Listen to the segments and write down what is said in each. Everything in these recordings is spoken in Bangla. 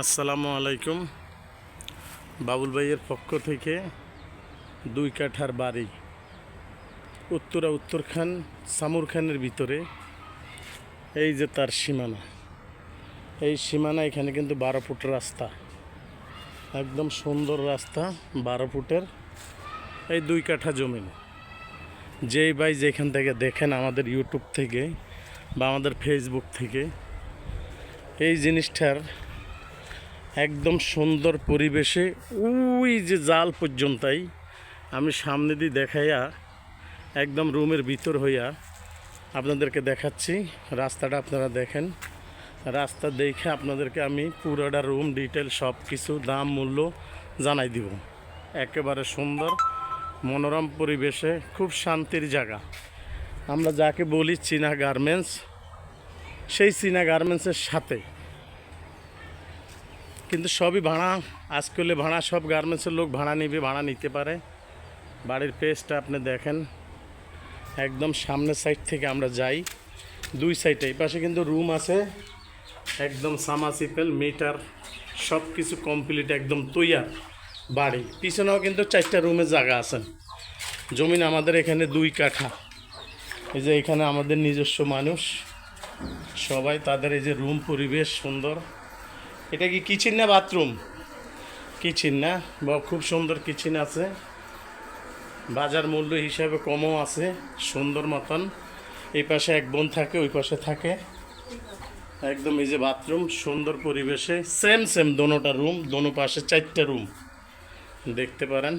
আসসালামু আলাইকুম। বাবুল ভাইয়ের পক্ষ থেকে দুই কাঠার বাড়ি, উত্তরা উত্তরখান, সামুর খানের ভিতরে, এই যে তার সীমানা। এই সীমানা এখানে কিন্তু বারো ফুট রাস্তা, একদম সুন্দর রাস্তা, বারো ফুটের এই দুই কাঠা জমিন। যেই ভাই যেখান থেকে দেখেন আমাদের ইউটিউব থেকে বা আমাদের ফেসবুক থেকে, এই জিনিসটার একদম সুন্দর পরিবেশে, ওই যে জাল পর্যন্তই আমি সামনে দিয়ে দেখাইয়া একদম রুমের ভিতর হইয়া আপনাদেরকে দেখাচ্ছি। রাস্তাটা আপনারা দেখেন। রাস্তা দেখে আপনাদেরকে আমি পুরোটা রুম ডিটেল সব কিছু দাম, মূল্য জানাই দিব। একেবারে সুন্দর, মনোরম পরিবেশে, খুব শান্তির জায়গা। আমরা যাকে বলি চীনা গার্মেন্টস, সেই চীনা গার্মেন্টসের সাথে কিন্তু সবই ভাড়া। আজকাল ভাড়া, সব গার্মেন্টসের লোক ভাড়া নিবে, ভাড়া নিতে পারে। বাড়ির পেজটা আপনি দেখেন। একদম সামনের সাইড থেকে আমরা যাই। দুই সাইডে এই পাশে কিন্তু রুম আছে। একদম সামাসিপেল মিটার সব কিছু কমপ্লিট একদম তৈয়ার বাড়ি। পিছনেও কিন্তু চারটা রুমের জায়গা আছে। জমিন আমাদের এখানে দুই কাঠা। এই যে এখানে আমাদের নিজস্ব মানুষ। সবাই তাদের এই যে রুম পরিবেশ সুন্দর। এটা কি কিচেন না বাথরুম? কিচেন না? বা খুব সুন্দর কিচেন আছে। বাজার মূল্য হিসাবে কমও আছে, সুন্দর মতন। এই পাশে এক বোন থাকে, ওই পাশে থাকে। একদম এই যে বাথরুম, সুন্দর পরিবেশে। সেম সেম, দোনোটা রুম, দোনো পাশে চারটা রুম। দেখতে পারেন।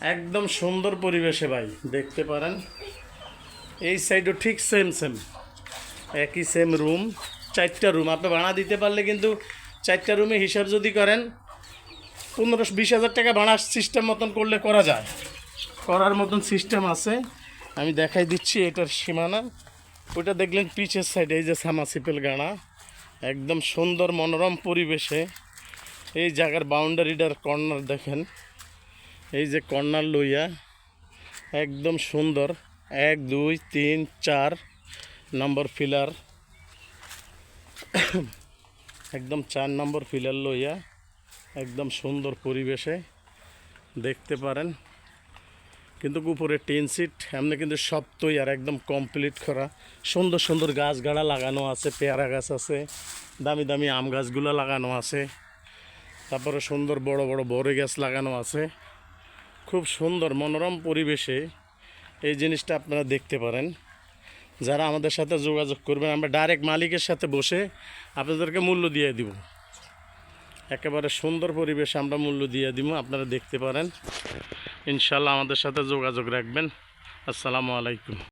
একদম সুন্দর পরিবেশে ভাই, দেখতে পারেন। এই সাইডও ঠিক সেম সেম। একই সেম রুম। চারটা রুম আপনি ভাড়া দিতে পারলে কিন্তু চারটা রুমে হিসাব যদি করেন, পনেরো, বিশ হাজার টাকা ভাড়া সিস্টেম মতন করলে করা যায়। করার মতন সিস্টেম আছে। আমি দেখাই দিচ্ছি এটার সীমানা। ওইটা দেখলেন পিচের সাইডে এই যে সামাসিপেল গাড়া। একদম সুন্দর মনোরম পরিবেশে। এই জায়গার বাউন্ডারিটার কর্নার দেখেন। এই যে কর্নার লইয়া একদম সুন্দর। এক, দুই, তিন, চার নম্বর ফিলার একদম চার নম্বর ফিলার লইয়া, একদম সুন্দর পরিবেশে দেখতে পারেন। কিন্তু উপরে টিন সিট এমনি কিন্তু সব তৈয়ার, একদম কমপ্লিট করা। সুন্দর সুন্দর গাছ গাড়া লাগানো আছে, পেয়ারা গাছ আছে, দামি দামি আম গাছগুলো লাগানো আছে। তারপরে সুন্দর বড় বড় বড় গাছ লাগানো আছে। খুব সুন্দর, মনোরম পরিবেশে এই জিনিসটা আপনারা দেখতে পারেন। যারা আমাদের সাথে যোগাযোগ করবেন, আমরা ডাইরেক্ট মালিকের সাথে বসে আপনাদেরকে মূল্য দিয়ে দিব। একেবারে সুন্দর পরিবেশে আমরা মূল্য দিয়ে দিব, আপনারা দেখতে পারেন। ইনশাল্লাহ আমাদের সাথে যোগাযোগ রাখবেন। আসসালামু আলাইকুম।